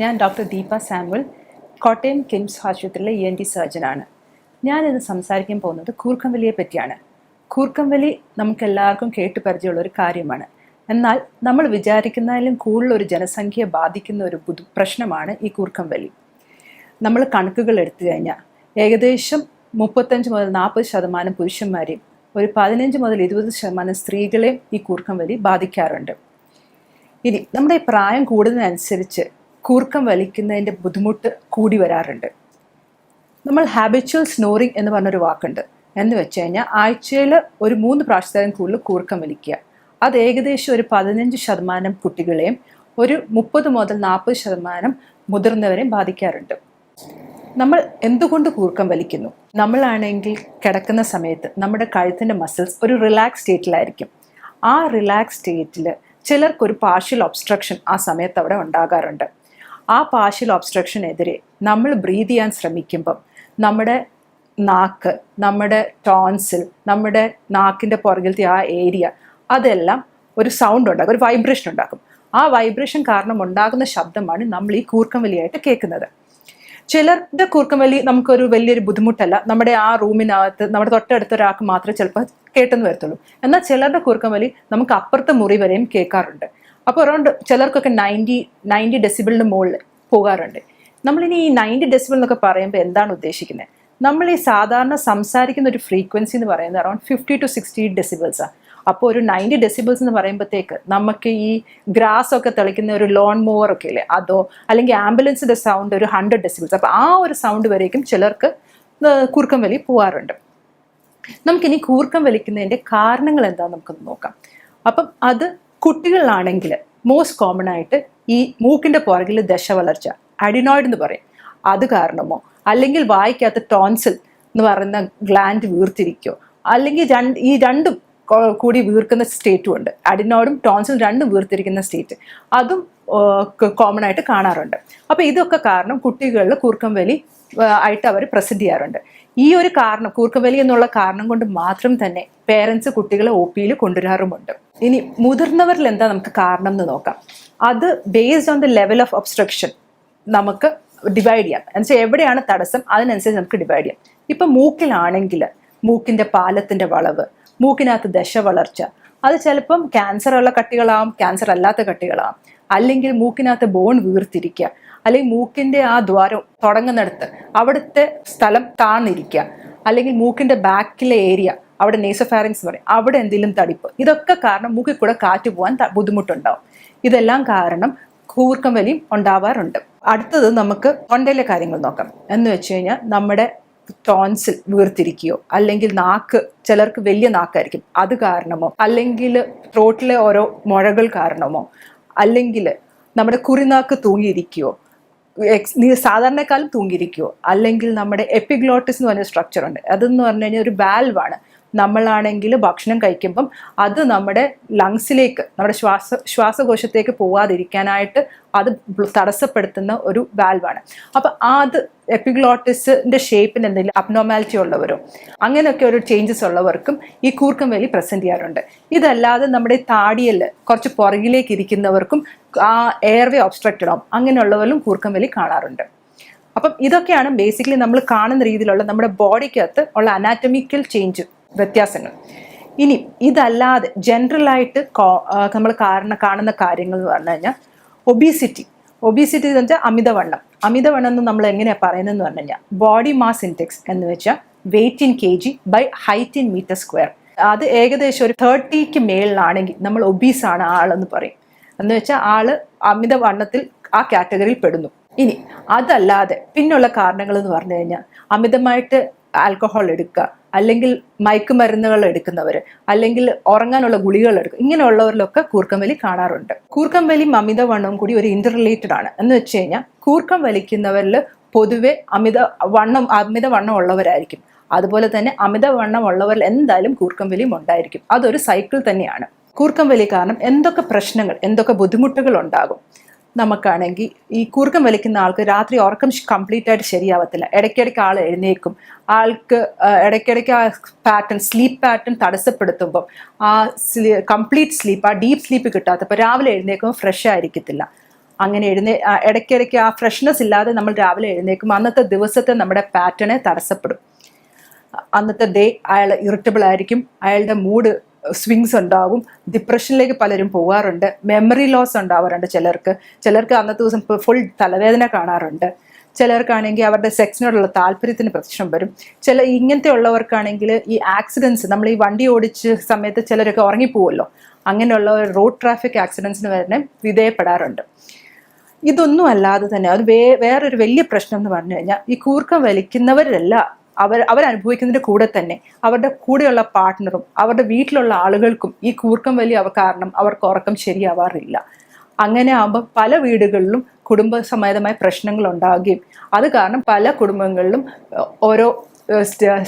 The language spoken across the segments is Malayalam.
ഞാൻ doctor Deepa Samuel Kottayam KIMS ആശുപത്രിയിലെ ഇ എൻ ടി സർജനാണ് ഞാനിന്ന് സംസാരിക്കാൻ പോകുന്നത് കൂർക്കംവലിയെ പറ്റിയാണ്. കൂർക്കംവലി നമുക്ക് എല്ലാവർക്കും കേട്ട് പരിചയമുള്ള ഒരു കാര്യമാണ്. എന്നാൽ നമ്മൾ വിചാരിക്കുന്നതിലും കൂടുതൽ ഒരു ജനസംഖ്യയെ ബാധിക്കുന്ന ഒരു പുതു പ്രശ്നമാണ് ഈ കൂർക്കംവലി. നമ്മൾ കണക്കുകൾ എടുത്തു കഴിഞ്ഞാൽ ഏകദേശം മുപ്പത്തഞ്ച് മുതൽ നാൽപ്പത് ശതമാനം പുരുഷന്മാരെയും ഒരു പതിനഞ്ച് മുതൽ ഇരുപത് ശതമാനം സ്ത്രീകളെയും ഈ കൂർക്കം വലി ബാധിക്കാറുണ്ട്. ഇനി നമ്മുടെ പ്രായം കൂടുന്നതനുസരിച്ച് കൂർക്കം വലിക്കുന്നതിന്റെ ബുദ്ധിമുട്ട് കൂടി വരാറുണ്ട്. നമ്മൾ ഹാബിച്വൽ സ്നോറിങ് എന്ന് പറഞ്ഞൊരു വാക്കുണ്ട്. എന്ന് വെച്ച് കഴിഞ്ഞാൽ ആഴ്ചയിൽ ഒരു മൂന്ന് പ്രാവശ്യത്തേക്കും കൂടുതൽ കൂർക്കം വലിക്കുക. അത് ഏകദേശം ഒരു പതിനഞ്ച് ശതമാനം കുട്ടികളെയും ഒരു മുപ്പത് മുതൽ നാൽപ്പത് ശതമാനം മുതിർന്നവരെയും ബാധിക്കാറുണ്ട്. നമ്മൾ എന്തുകൊണ്ട് കൂർക്കം വലിക്കുന്നു? നമ്മളാണെങ്കിൽ കിടക്കുന്ന സമയത്ത് നമ്മുടെ കഴുത്തിന്റെ മസിൽസ് ഒരു റിലാക്സ് സ്റ്റേറ്റിലായിരിക്കും ആ റിലാക്സ് സ്റ്റേറ്റിൽ ചിലർക്കൊരു പാർഷ്യൽ ഒബ്സ്ട്രക്ഷൻ ആ സമയത്ത് അവിടെ ഉണ്ടാകാറുണ്ട്. ആ പാർഷ്യൽ ഒബ്സ്ട്രക്ഷനെതിരെ നമ്മൾ ബ്രീത് ചെയ്യാൻ ശ്രമിക്കുമ്പം നമ്മുടെ നാക്ക് നമ്മുടെ ടോൺസിൽ നമ്മുടെ നാക്കിന്റെ പുറകിലത്തെ ആ ഏരിയ അതെല്ലാം ഒരു സൗണ്ട് ഉണ്ടാക്കും ഒരു വൈബ്രേഷൻ ഉണ്ടാക്കും. ആ വൈബ്രേഷൻ കാരണം ഉണ്ടാകുന്ന ശബ്ദമാണ് നമ്മൾ ഈ കൂർക്കം വലിയായിട്ട് കേൾക്കുന്നത്. ചിലരുടെ കൂർക്കം വലി നമുക്കൊരു വലിയൊരു ബുദ്ധിമുട്ടല്ല. നമ്മുടെ ആ റൂമിനകത്ത് നമ്മുടെ തൊട്ടടുത്ത ഒരാൾക്ക് മാത്രമേ ചിലപ്പോൾ കേട്ടെന്ന് വരത്തുള്ളൂ. എന്നാൽ ചിലരുടെ കൂർക്കം വലി നമുക്ക് അപ്പുറത്തെ മുറി വരെയും കേൾക്കാറുണ്ട്. അപ്പോൾ അറൗണ്ട് ചിലർക്കൊക്കെ നയന്റി നയന്റി ഡെസിബിളിന് മുകളിൽ പോകാറുണ്ട്. നമ്മളിനി ഈ നയന്റി ഡെസിബിൾ എന്നൊക്കെ പറയുമ്പോൾ എന്താണ് ഉദ്ദേശിക്കുന്നത് നമ്മൾ ഈ സാധാരണ സംസാരിക്കുന്ന ഒരു ഫ്രീക്വൻസി എന്ന് പറയുന്നത് അറൗണ്ട് ഫിഫ്റ്റി ടു സിക്സ്റ്റി ഡെസിബിൾസാണ് അപ്പോൾ ഒരു നയന്റി ഡെസിബിൾസ് എന്ന് പറയുമ്പോഴത്തേക്ക് നമുക്ക് ഈ ഗ്രാസ് ഒക്കെ തെളിക്കുന്ന ഒരു ലോൺ മൂവർ ഒക്കെ ഇല്ലേ അതോ അല്ലെങ്കിൽ ആംബുലൻസിന്റെ സൗണ്ട് ഒരു ഹൺഡ്രഡ് ഡെസിബിൾസ് അപ്പോൾ ആ ഒരു സൗണ്ട് വരേക്കും ചിലർക്ക് കൂർക്കം വലി പോകാറുണ്ട് നമുക്കിനി കൂർക്കം വലിക്കുന്നതിന്റെ കാരണങ്ങൾ എന്താണെന്ന് നമുക്കൊന്ന് നോക്കാം. അപ്പം അത് കുട്ടികളിലാണെങ്കിൽ മോസ്റ്റ് കോമൺ ആയിട്ട് ഈ മൂക്കിന്റെ പുറകിൽ ദശ വളർച്ച അഡിനോയിഡ് എന്ന് പറയും. അത് കാരണമോ? അല്ലെങ്കിൽ വായിക്കകത്ത് ടോൺസിൽ എന്ന് പറയുന്ന ഗ്ലാൻഡ് വീർത്തിരിക്കോ? അല്ലെങ്കിൽ രണ്ട് ഈ രണ്ടും കൂടി വീർക്കുന്ന സ്റ്റേറ്റും ഉണ്ട്. അഡിനോയിഡും ടോൺസിൽ രണ്ടും വീർത്തിരിക്കുന്ന സ്റ്റേറ്റ് അതും കോമൺ ആയിട്ട് കാണാറുണ്ട്. അപ്പോൾ ഇതൊക്കെ കാരണം കുട്ടികളിൽ കൂർക്കം വലി ആയിട്ട് അവർ പ്രസന്റ് ചെയ്യാറുണ്ട്. ഈ ഒരു കാരണം കൂർക്കം വലി എന്നുള്ള കാരണം കൊണ്ട് മാത്രം തന്നെ പേരൻസ് കുട്ടികളെ ഒ പിയിൽ കൊണ്ടുവരാറുമുണ്ട്. ഇനി മുതിർന്നവരിൽ എന്താ നമുക്ക് കാരണം എന്ന് നോക്കാം. അത് based on the level of obstruction നമുക്ക് ഡിവൈഡ് ചെയ്യാം. എന്നുവെച്ചാൽ എവിടെയാണ് തടസ്സം അതിനനുസരിച്ച് നമുക്ക് ഡിവൈഡ് ചെയ്യാം. ഇപ്പം മൂക്കിലാണെങ്കിൽ മൂക്കിന്റെ പാലത്തിന്റെ വളവ് മൂക്കിനകത്ത് ദശ വളർച്ച അത് ചിലപ്പം ക്യാൻസർ ഉള്ള കട്ടികളാവും ക്യാൻസർ അല്ലാത്ത കട്ടികളാവും. അല്ലെങ്കിൽ മൂക്കിനകത്ത് ബോൺ വീർത്തിരിക്കുക. അല്ലെങ്കിൽ മൂക്കിന്റെ ആ ദ്വാരം തുടങ്ങുന്നിടത്ത് അവിടുത്തെ സ്ഥലം താന്നിരിക്കുക. അല്ലെങ്കിൽ മൂക്കിന്റെ ബാക്കിലെ ഏരിയ അവിടെ നേസഫാരിങ്സ് പറയും. അവിടെ എന്തെങ്കിലും തടിപ്പ്. ഇതൊക്കെ കാരണം മൂക്കിൽ കൂടെ കാറ്റ് പോകാൻ ബുദ്ധിമുട്ടുണ്ടാവും. ഇതെല്ലാം കാരണം കൂർക്കം വലിയും ഉണ്ടാവാറുണ്ട്. അടുത്തത് നമുക്ക് തൊണ്ടയിലെ കാര്യങ്ങൾ നോക്കാം. എന്ന് വെച്ച് കഴിഞ്ഞാൽ നമ്മുടെ ടോൺസിൽ വീർത്തിരിക്കുകയോ അല്ലെങ്കിൽ നാക്ക് ചിലർക്ക് വലിയ നാക്കായിരിക്കും. അത് കാരണമോ? അല്ലെങ്കിൽ ത്രോട്ടിലെ ഓരോ മുഴകൾ കാരണമോ? അല്ലെങ്കിൽ നമ്മുടെ കുറിനാക്ക് തൂങ്ങിയിരിക്കുകയോ സാധാരണക്കാലം തൂങ്ങിയിരിക്കുകയോ അല്ലെങ്കിൽ നമ്മുടെ എപ്പിഗ്ലോട്ടിസ് എന്ന് പറഞ്ഞ സ്ട്രക്ചർ ഉണ്ട്. അതെന്ന് പറഞ്ഞു കഴിഞ്ഞാൽ ഒരു വാൽവാണ് നമ്മളാണെങ്കിൽ ഭക്ഷണം കഴിക്കുമ്പം അത് നമ്മുടെ ലങ്സിലേക്ക് നമ്മുടെ ശ്വാസ ശ്വാസകോശത്തേക്ക് പോവാതിരിക്കാനായിട്ട് അത് തടസ്സപ്പെടുത്തുന്ന ഒരു വാൽവാണ് അപ്പം അത് എപ്പിഗ്ലോട്ടിസിന്റെ ഷേപ്പിന് എന്തെങ്കിലും അബ്നോമാലിറ്റി ഉള്ളവരോ അങ്ങനെയൊക്കെ ഒരു ചേഞ്ചസ് ഉള്ളവർക്കും ഈ കൂർക്കം വലി പ്രസന്റ് ചെയ്യാറുണ്ട്. ഇതല്ലാതെ നമ്മുടെ താടിയിൽ കുറച്ച് പുറകിലേക്ക് ഇരിക്കുന്നവർക്കും ആ എയർവേ ഒബ്സ്ട്രക്റ്റഡ് ആവും. അങ്ങനെയുള്ളവരും കൂർക്കം വലി കാണാറുണ്ട്. അപ്പം ഇതൊക്കെയാണ് ബേസിക്കലി നമ്മൾ കാണുന്ന രീതിയിലുള്ള നമ്മുടെ ബോഡിക്കകത്ത് ഉള്ള അനാറ്റമിക്കൽ ചേഞ്ച് വ്യത്യാസങ്ങൾ. ഇനി ഇതല്ലാതെ ജനറൽ ആയിട്ട് നമ്മൾ കാരണം കാണുന്ന കാര്യങ്ങൾ എന്ന് പറഞ്ഞു കഴിഞ്ഞാൽ ഒബീസിറ്റി. ഒബീസിറ്റി എന്ന് വെച്ചാൽ അമിതവണ്ണം. അമിതവണ്ണം എന്ന് നമ്മൾ എങ്ങനെയാണ് പറയുന്നതെന്ന് പറഞ്ഞു കഴിഞ്ഞാൽ ബോഡി മാസ് ഇൻഡെക്സ് എന്ന് വെച്ചാൽ weight in K G by height in metre square. അത് ഏകദേശം ഒരു തേർട്ടിക്ക് മേളിലാണെങ്കിൽ നമ്മൾ ഒബീസ് ആണ് ആളെന്ന് പറയും. എന്ന് വെച്ചാൽ ആൾ അമിതവണ്ണത്തിൽ ആ കാറ്റഗറിയിൽ പെടുന്നു. ഇനി അതല്ലാതെ പിന്നുള്ള കാരണങ്ങൾ എന്ന് പറഞ്ഞു കഴിഞ്ഞാൽ അമിതമായിട്ട് ആൽക്കഹോൾ എടുക്കുക അല്ലെങ്കിൽ മയക്കുമരുന്നുകൾ എടുക്കുന്നവർ അല്ലെങ്കിൽ ഉറങ്ങാനുള്ള ഗുളികൾ എടുക്കും ഇങ്ങനെയുള്ളവരിലൊക്കെ കൂർക്കം വലി കാണാറുണ്ട്. വലിയും അമിതവണ്ണവും കൂടി ഒരു ഇന്റർ റിലേറ്റഡ് ആണ്. എന്ന് വെച്ച് കഴിഞ്ഞാൽ കൂർക്കം വലിക്കുന്നവരിൽ പൊതുവെ അമിത വണ്ണം അമിതവണ്ണം ഉള്ളവരായിരിക്കും. അതുപോലെ തന്നെ അമിതവണ്ണം ഉള്ളവരിൽ എന്തായാലും കൂർക്കം വലിയും ഉണ്ടായിരിക്കും. അതൊരു സൈക്കിൾ തന്നെയാണ്. കൂർക്കം വലി കാരണം എന്തൊക്കെ പ്രശ്നങ്ങൾ എന്തൊക്കെ ബുദ്ധിമുട്ടുകൾ ഉണ്ടാകും. നമുക്കാണെങ്കിൽ ഈ കുറുക്കം വലിക്കുന്ന ആൾക്ക് രാത്രി ഉറക്കം കംപ്ലീറ്റ് ആയിട്ട് ശരിയാവത്തില്ല. ഇടയ്ക്കിടയ്ക്ക് ആൾ എഴുന്നേക്കും ആൾക്ക് ഇടയ്ക്കിടയ്ക്ക് ആ പാറ്റേൺ സ്ലീപ്പ് പാറ്റേൺ തടസ്സപ്പെടുത്തുമ്പോൾ ആ കംപ്ലീറ്റ് സ്ലീപ്പ് ആ ഡീപ്പ് സ്ലീപ്പ് കിട്ടാത്തപ്പോൾ രാവിലെ എഴുന്നേക്കുമ്പോൾ ഫ്രഷ് ആയിരിക്കത്തില്ല. അങ്ങനെ എഴുന്നേ ഇടയ്ക്കിടയ്ക്ക് ആ ഫ്രഷ്നെസ് ഇല്ലാതെ നമ്മൾ രാവിലെ എഴുന്നേക്കും അന്നത്തെ ദിവസത്തെ നമ്മുടെ പാറ്റേണെ തടസ്സപ്പെടും. അന്നത്തെ ഡേ അയാൾ ഇറിറ്റബിൾ ആയിരിക്കും. അയാളുടെ മൂഡ് സ്വിങ്സ് ഉണ്ടാവും. ഡിപ്രഷനിലേക്ക് പലരും പോകാറുണ്ട്. മെമ്മറി ലോസ് ഉണ്ടാവാറുണ്ട് ചിലർക്ക്. ചിലർക്ക് അന്നത്തെ ദിവസം ഫുൾ തലവേദന കാണാറുണ്ട്. ചിലർക്കാണെങ്കിൽ അവരുടെ സെക്സിനോടുള്ള താല്പര്യത്തിന് പ്രശ്നം വരും. ചില ഇങ്ങനത്തെ ഉള്ളവർക്കാണെങ്കിൽ ഈ ആക്സിഡൻസ് നമ്മൾ ഈ വണ്ടി ഓടിച്ച സമയത്ത് ചിലരൊക്കെ ഉറങ്ങിപ്പോവുമല്ലോ അങ്ങനെയുള്ള റോഡ് ട്രാഫിക് ആക്സിഡൻസിന് വരെ വിധേയപ്പെടാറുണ്ട്. ഇതൊന്നും അല്ലാതെ തന്നെ അത് വേ വേറൊരു വലിയ പ്രശ്നം എന്ന് പറഞ്ഞു കഴിഞ്ഞാൽ ഈ കൂർക്കം വലിക്കുന്നവരല്ല. അവർ അവരനുഭവിക്കുന്നതിന്റെ കൂടെ തന്നെ അവരുടെ കൂടെയുള്ള പാർട്ട്ണറും അവരുടെ വീട്ടിലുള്ള ആളുകൾക്കും ഈ കൂർക്കം വലി അവ കാരണം അവർക്ക് ഉറക്കം ശരിയാവാറില്ല. അങ്ങനെ ആകുമ്പോൾ പല വീടുകളിലും കുടുംബസമേതമായ പ്രശ്നങ്ങൾ ഉണ്ടാവുകയും അത് കാരണം പല കുടുംബങ്ങളിലും ഓരോ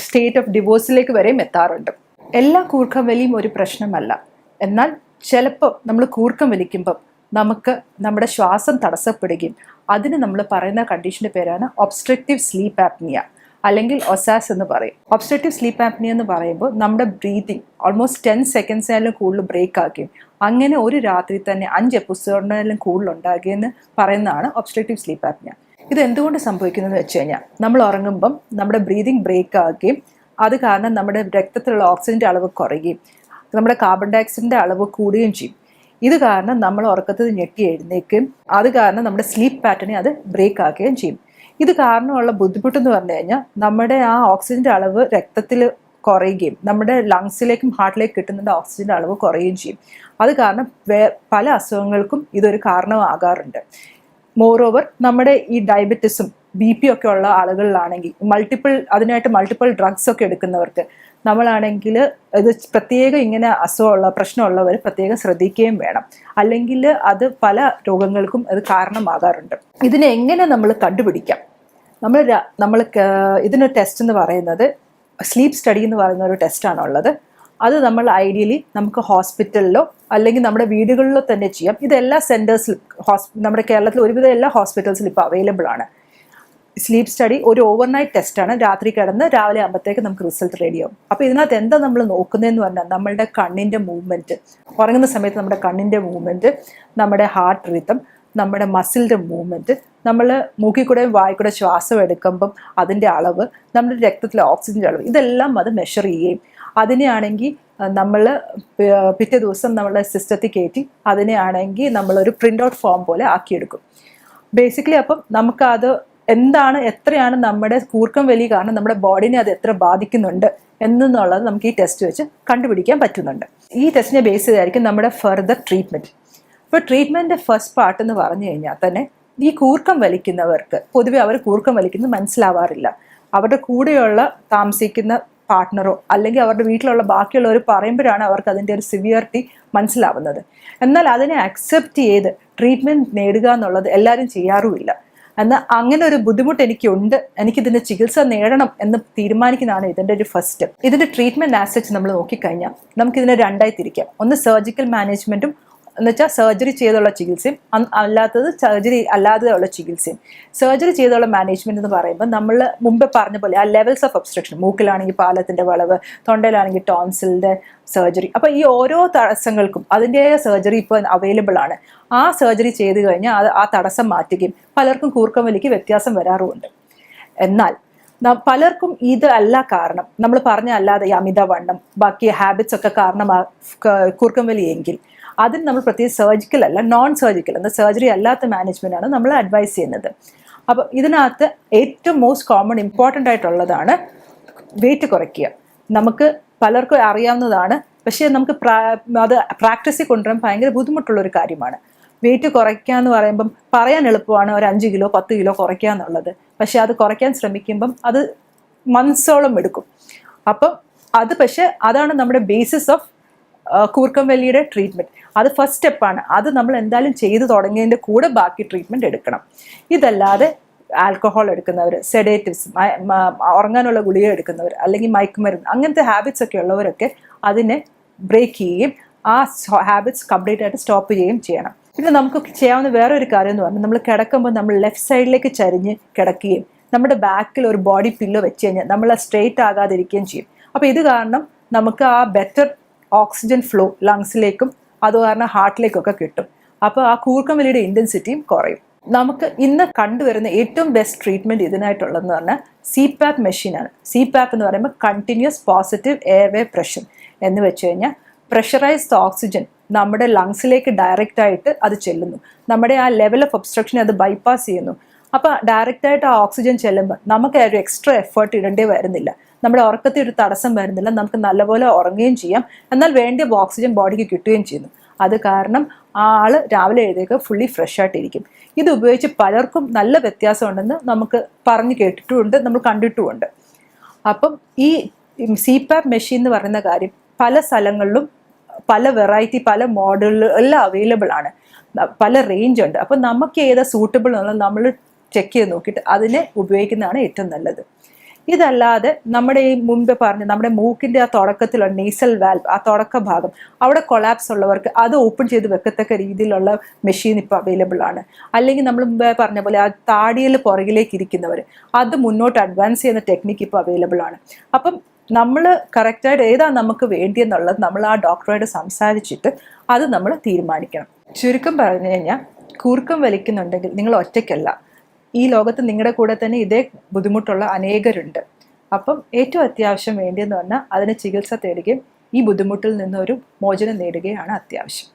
സ്റ്റേറ്റ് ഓഫ് ഡിവോഴ്സിലേക്ക് വരെയും എത്താറുണ്ട്. എല്ലാ കൂർക്കം വലിയും ഒരു പ്രശ്നമല്ല. എന്നാൽ ചിലപ്പോൾ നമ്മൾ കൂർക്കം വലിക്കുമ്പം നമുക്ക് നമ്മുടെ ശ്വാസം തടസ്സപ്പെടുകയും അതിന് നമ്മൾ പറയുന്ന കണ്ടീഷന്റെ പേരാണ് ഒബ്സ്ട്രക്റ്റീവ് സ്ലീപ്പ് ആപ്നിയ അല്ലെങ്കിൽ ഒസാസ് എന്ന് പറയും. ഒബ്സ്ട്രക്റ്റീവ് സ്ലീപ്പ് ആപ്നിയ എന്ന് പറയുമ്പോൾ നമ്മുടെ ബ്രീതിങ് ഓൾമോസ്റ്റ് ടെൻ സെക്കൻഡ്സിനാലും കൂടുതൽ ബ്രേക്ക് ആക്കുകയും അങ്ങനെ ഒരു രാത്രി തന്നെ അഞ്ച് എപ്പിസോഡിനാലും കൂടുതൽ ഉണ്ടാകുകയെന്ന് പറയുന്നതാണ് ഒബ്സ്ട്രക്റ്റീവ് സ്ലീപ്പ് ആപ്നിയ ഇത് എന്തുകൊണ്ട് സംഭവിക്കുന്നതെന്ന് വെച്ച് കഴിഞ്ഞാൽ നമ്മൾ ഉറങ്ങുമ്പം നമ്മുടെ ബ്രീതിങ് ബ്രേക്ക് ആക്കുകയും അത് കാരണം നമ്മുടെ രക്തത്തിലുള്ള ഓക്സിജന്റെ അളവ് കുറയുകയും നമ്മുടെ കാർബൺ ഡയോക്സൈഡിന്റെ അളവ് കൂടുകയും ചെയ്യും. ഇത് കാരണം നമ്മൾ ഉറക്കത്തിൽ ഞെട്ടി എഴുന്നേക്കും അത് കാരണം നമ്മുടെ സ്ലീപ്പ് പാറ്റേണെ അത് ബ്രേക്ക് ആക്കുകയും ചെയ്യും. ഇത് കാരണമുള്ള ബുദ്ധിമുട്ട് എന്ന് പറഞ്ഞു കഴിഞ്ഞാൽ നമ്മുടെ ആ ഓക്സിജന്റെ അളവ് രക്തത്തിൽ കുറയുകയും നമ്മുടെ ലങ്സിലേക്കും ഹാർട്ടിലേക്ക് കിട്ടുന്ന ഓക്സിജന്റെ അളവ് കുറയുകയും ചെയ്യും. അത് കാരണം പല അസുഖങ്ങൾക്കും ഇതൊരു കാരണമാകാറുണ്ട്. മോറോവർ നമ്മുടെ ഈ ഡയബറ്റിസും ബി പി ഒക്കെ ഉള്ള ആളുകളിലാണെങ്കിൽ മൾട്ടിപ്പിൾ അതിനായിട്ട് മൾട്ടിപ്പിൾ ഡ്രഗ്സ് ഒക്കെ എടുക്കുന്നവർക്ക് നമ്മളാണെങ്കിൽ ഇത് പ്രത്യേകം ഇങ്ങനെ അസുഖമുള്ള പ്രശ്നമുള്ളവർ പ്രത്യേകം ശ്രദ്ധിക്കുകയും വേണം. അല്ലെങ്കിൽ അത് പല രോഗങ്ങൾക്കും അത് കാരണമാകാറുണ്ട്. ഇതിനെ എങ്ങനെ നമ്മൾ കണ്ടുപിടിക്കാം? നമ്മൾ നമ്മൾ ഇതിനൊരു ടെസ്റ്റ് എന്ന് പറയുന്നത് സ്ലീപ്പ് സ്റ്റഡി എന്ന് പറയുന്ന ഒരു ടെസ്റ്റാണ് ഉള്ളത് അത് നമ്മൾ ഐഡിയലി നമുക്ക് ഹോസ്പിറ്റലിലോ അല്ലെങ്കിൽ നമ്മുടെ വീടുകളിലോ തന്നെ ചെയ്യാം. ഇത് എല്ലാ സെന്റേഴ്സിലും ഹോസ് നമ്മുടെ കേരളത്തിൽ ഒരുവിധം എല്ലാ ഹോസ്പിറ്റൽസിലും ഇപ്പോൾ അവൈലബിൾ ആണ്. സ്ലീപ്പ് സ്റ്റഡി ഒരു ഓവർനൈറ്റ് ടെസ്റ്റാണ് രാത്രി കിടന്ന് രാവിലെ ആകുമ്പോഴത്തേക്ക് നമുക്ക് റിസൾട്ട് റെഡി ആവും. അപ്പോൾ ഇതിനകത്ത് എന്താ നമ്മൾ നോക്കുന്നതെന്ന് പറഞ്ഞാൽ നമ്മളുടെ കണ്ണിന്റെ മൂവ്മെന്റ് ഉറങ്ങുന്ന സമയത്ത് നമ്മുടെ കണ്ണിന്റെ മൂവ്മെന്റ് നമ്മുടെ ഹാർട്ട് റിതം നമ്മുടെ മസിലിന്റെ മൂവ്മെന്റ് നമ്മൾ മൂക്കിൽ കൂടെ വായി കൂടെ ശ്വാസം എടുക്കുമ്പം അതിന്റെ അളവ് നമ്മുടെ രക്തത്തിലെ ഓക്സിജന്റെ അളവ് ഇതെല്ലാം അത് മെഷർ ചെയ്യുകയും അതിനെയാണെങ്കിൽ നമ്മൾ പിറ്റേ ദിവസം നമ്മളെ സിസ്റ്റത്തിൽ കയറ്റി അതിനെയാണെങ്കിൽ നമ്മളൊരു പ്രിന്റ് ഔട്ട് ഫോം പോലെ ആക്കിയെടുക്കും. ബേസിക്കലി അപ്പം നമുക്കത് എന്താണ് എത്രയാണ് നമ്മുടെ കൂർക്കം വലി കാരണം നമ്മുടെ ബോഡിനെ അത് എത്ര ബാധിക്കുന്നുണ്ട് എന്നുള്ളത് നമുക്ക് ഈ ടെസ്റ്റ് വെച്ച് കണ്ടുപിടിക്കാൻ പറ്റുന്നുണ്ട്. ഈ ടെസ്റ്റിനെ ബേസ് ചെയ്തായിരിക്കും നമ്മുടെ ഫർദർ ട്രീറ്റ്മെന്റ് ഇപ്പോൾ ട്രീറ്റ്മെന്റിന്റെ ഫസ്റ്റ് പാർട്ട് എന്ന് പറഞ്ഞു കഴിഞ്ഞാൽ തന്നെ ഈ കൂർക്കം വലിക്കുന്നവർക്ക് പൊതുവെ അവർ കൂർക്കം വലിക്കുന്നത് മനസ്സിലാവാറില്ല. അവരുടെ കൂടെയുള്ള താമസിക്കുന്ന പാർട്ട്ണറോ അല്ലെങ്കിൽ അവരുടെ വീട്ടിലുള്ള ബാക്കിയുള്ളവർ പറയുമ്പോഴാണ് അവർക്ക് അതിന്റെ ഒരു സിവിയറിറ്റി മനസ്സിലാവുന്നത്. എന്നാൽ അതിനെ അക്സെപ്റ്റ് ചെയ്ത് ട്രീറ്റ്മെന്റ് നേടുക എന്നുള്ളത് എല്ലാവരും ചെയ്യാറുമില്ല. എന്നാൽ അങ്ങനെ ഒരു ബുദ്ധിമുട്ട് എനിക്കുണ്ട്. എനിക്കിതിന്റെ ചികിത്സ നേടണം എന്ന് തീരുമാനിക്കുന്നതാണ് ഇതിന്റെ ഒരു ഫസ്റ്റ് സ്റ്റെപ്പ് ഇതിന്റെ ട്രീറ്റ്മെന്റ് ആസെറ്റ് നമ്മൾ നോക്കിക്കഴിഞ്ഞാൽ നമുക്കിതിനെ രണ്ടായി തിരിക്കാം. ഒന്ന് സർജിക്കൽ മാനേജ്മെന്റും എന്ന് വെച്ചാൽ സർജറി ചെയ്തുള്ള ചികിത്സയും അല്ലാത്തത് സർജറി അല്ലാതെ ഉള്ള ചികിത്സയും. സർജറി ചെയ്തുള്ള മാനേജ്മെന്റ് എന്ന് പറയുമ്പോൾ നമ്മൾ മുമ്പേ പറഞ്ഞ പോലെ ആ ലെവൽസ് ഓഫ് ഒബ്സ്ട്രക്ഷൻ മൂക്കിലാണെങ്കിൽ പാലത്തിന്റെ വളവ് തൊണ്ടയിലാണെങ്കിൽ ടോൺസിലിന്റെ സർജറി അപ്പോൾ ഈ ഓരോ തടസ്സങ്ങൾക്കും അതിന്റെതായ സർജറി ഇപ്പോൾ അവൈലബിൾ ആണ്. ആ സർജറി ചെയ്ത് കഴിഞ്ഞാൽ അത് ആ തടസ്സം മാറ്റുകയും പലർക്കും കൂർക്കം വലിക്ക് വ്യത്യാസം വരാറുമുണ്ട്. എന്നാൽ പലർക്കും ഇത് അല്ല കാരണം. നമ്മൾ പറഞ്ഞ അല്ലാതെ അമിതവണ്ണം ബാക്കി ഹാബിറ്റ്സ് ഒക്കെ കാരണമാ ക- കൂർക്കം വലിയെങ്കിൽ അതിന് നമ്മൾ പ്രത്യേകിച്ച് സർജിക്കൽ അല്ല നോൺ സർജിക്കൽ എന്ന സർജറി അല്ലാത്ത മാനേജ്മെന്റ് ആണ് നമ്മൾ അഡ്വൈസ് ചെയ്യുന്നത്. അപ്പോൾ ഇതിനകത്ത് ഏറ്റവും മോസ്റ്റ് കോമൺ ഇമ്പോർട്ടന്റ് ആയിട്ടുള്ളതാണ് വെയിറ്റ് കുറയ്ക്കുക. നമുക്ക് പലർക്കും അറിയാവുന്നതാണ് പക്ഷേ നമുക്ക് അത് പ്രാക്ടീസിൽ കൊണ്ടുവരാൻ ഭയങ്കര ബുദ്ധിമുട്ടുള്ള ഒരു കാര്യമാണ്. വെയിറ്റ് കുറയ്ക്കുക എന്ന് പറയുമ്പം പറയാൻ എളുപ്പമാണ് ഒരു അഞ്ച് കിലോ പത്ത് കിലോ കുറയ്ക്കുക എന്നുള്ളത്. പക്ഷേ അത് കുറയ്ക്കാൻ ശ്രമിക്കുമ്പം അത് മന്ത്സോളം എടുക്കും. അപ്പം അത് പക്ഷേ അതാണ് നമ്മുടെ ബേസിസ് ഓഫ് കൂർക്കം വലിയുടെ ട്രീറ്റ്മെന്റ് അത് ഫസ്റ്റ് സ്റ്റെപ്പാണ് അത് നമ്മൾ എന്തായാലും ചെയ്തു തുടങ്ങിയതിന്റെ കൂടെ ബാക്കി ട്രീറ്റ്മെന്റ് എടുക്കണം. ഇതല്ലാതെ ആൽക്കഹോൾ എടുക്കുന്നവർ സെഡേറ്റീവ്സ് ഉറങ്ങാനുള്ള ഗുളിക എടുക്കുന്നവർ അല്ലെങ്കിൽ മയക്കുമരുന്ന് അങ്ങനത്തെ ഹാബിറ്റ്സ് ഒക്കെ ഉള്ളവരൊക്കെ അതിനെ ബ്രേക്ക് ചെയ്യുകയും ആ ഹാബിറ്റ്സ് കംപ്ലീറ്റ് ആയിട്ട് സ്റ്റോപ്പ് ചെയ്യുകയും ചെയ്യണം. പിന്നെ നമുക്ക് ചെയ്യാവുന്ന വേറൊരു കാര്യം എന്ന് പറഞ്ഞാൽ നമ്മൾ കിടക്കുമ്പോൾ നമ്മൾ ലെഫ്റ്റ് സൈഡിലേക്ക് ചരിഞ്ഞ് കിടക്കുകയും നമ്മുടെ ബാക്കിൽ ഒരു ബോഡി പില്ലോ വെച്ച് കഴിഞ്ഞാൽ നമ്മൾ സ്ട്രെയിറ്റ് ആകാതിരിക്കുകയും ചെയ്യും. അപ്പോൾ ഇത് കാരണം നമുക്ക് ആ ബെറ്റർ ഓക്സിജൻ ഫ്ലോ ലങ്സിലേക്കും അത് കാരണം ഹാർട്ടിലേക്കൊക്കെ കിട്ടും. അപ്പോൾ ആ കൂർക്കമ്പലിയുടെ ഇന്റൻസിറ്റിയും കുറയും. നമുക്ക് ഇന്ന് കണ്ടുവരുന്ന ഏറ്റവും ബെസ്റ്റ് ട്രീറ്റ്മെന്റ് ഇതിനായിട്ടുള്ളതെന്ന് പറഞ്ഞാൽ സി പാപ്പ് മെഷീനാണ് സി പാപ്പ് എന്ന് പറയുമ്പോൾ കണ്ടിന്യൂസ് പോസിറ്റീവ് എയർവേ പ്രഷർ എന്ന് വെച്ച് കഴിഞ്ഞാൽ പ്രഷറൈസ്ഡ് ഓക്സിജൻ നമ്മുടെ ലങ്സിലേക്ക് ഡയറക്റ്റ് ആയിട്ട് അത് ചെല്ലുന്നു. നമ്മുടെ ആ ലെവൽ ഓഫ് ഒബ്സ്ട്രക്ഷനെ അത് ബൈപ്പാസ് ചെയ്യുന്നു. അപ്പോൾ ഡയറക്റ്റ് ആയിട്ട് ആ ഓക്സിജൻ ചെല്ലുമ്പോൾ നമുക്ക് ഒരു എക്സ്ട്രാ എഫേർട്ട് ഇടേണ്ടി വരുന്നില്ല. നമ്മുടെ ഉറക്കത്തിൽ ഒരു തടസ്സം വരുന്നില്ല. നമുക്ക് നല്ലപോലെ ഉറങ്ങുകയും ചെയ്യാം. എന്നാൽ വേണ്ടിയ ഓക്സിജൻ ബോഡിക്ക് കിട്ടുകയും ചെയ്യുന്നു. അത് കാരണം ആ ആൾ രാവിലെ എഴുതിയൊക്കെ ഫുള്ളി ഫ്രഷ് ആയിട്ടിരിക്കും. ഇത് ഉപയോഗിച്ച് പലർക്കും നല്ല വ്യത്യാസമുണ്ടെന്ന് നമുക്ക് പറഞ്ഞു കേട്ടിട്ടുമുണ്ട് നമ്മൾ കണ്ടിട്ടുമുണ്ട്. അപ്പം ഈ സി പാപ്പ് മെഷീൻ എന്ന് പറയുന്ന കാര്യം പല സ്ഥലങ്ങളിലും പല വെറൈറ്റി പല മോഡലുകൾ എല്ലാം അവൈലബിൾ ആണ്. പല റേഞ്ച് ഉണ്ട്. അപ്പം നമുക്ക് ഏതാ സൂട്ടബിൾ എന്നുള്ളത് നമ്മൾ ചെക്ക് ചെയ്ത് നോക്കിയിട്ട് അതിനെ ഉപയോഗിക്കുന്നതാണ് ഏറ്റവും നല്ലത്. ഇതല്ലാതെ നമ്മുടെ ഈ മുൻപ് പറഞ്ഞ നമ്മുടെ മൂക്കിന്റെ ആ തുടക്കത്തിലുള്ള നേസൽ വാൽവ് ആ തുടക്ക ഭാഗം അവിടെ കൊളാപ്സ് ഉള്ളവർക്ക് അത് ഓപ്പൺ ചെയ്ത് വെക്കത്തക്ക രീതിയിലുള്ള മെഷീൻ ഇപ്പോൾ അവൈലബിൾ ആണ്. അല്ലെങ്കിൽ നമ്മൾ മുമ്പേ പറഞ്ഞ പോലെ ആ താടിയിൽ പുറകിലേക്ക് ഇരിക്കുന്നവർ അത് മുന്നോട്ട് അഡ്വാൻസ് ചെയ്യുന്ന ടെക്നിക്ക് ഇപ്പോൾ അവൈലബിൾ ആണ്. അപ്പം നമ്മൾ കറക്റ്റായിട്ട് ഏതാ നമുക്ക് വേണ്ടിയെന്നുള്ളത് നമ്മൾ ആ ഡോക്ടറോട് സംസാരിച്ചിട്ട് അത് നമ്മൾ തീരുമാനിക്കണം. ചുരുക്കം പറഞ്ഞു കഴിഞ്ഞാൽ കൂർക്കം വലിക്കുന്നുണ്ടെങ്കിൽ നിങ്ങൾ ഒറ്റയ്ക്കല്ല. ഈ ലോകത്ത് നിങ്ങളുടെ കൂടെ തന്നെ ഇതേ ബുദ്ധിമുട്ടുള്ള അനേകരുണ്ട്. അപ്പം ഏറ്റവും അത്യാവശ്യം വേണ്ടിയെന്ന് പറഞ്ഞാൽ അതിന് ചികിത്സ തേടുകയും ഈ ബുദ്ധിമുട്ടിൽ നിന്നൊരു മോചനം നേടുകയാണ് അത്യാവശ്യം.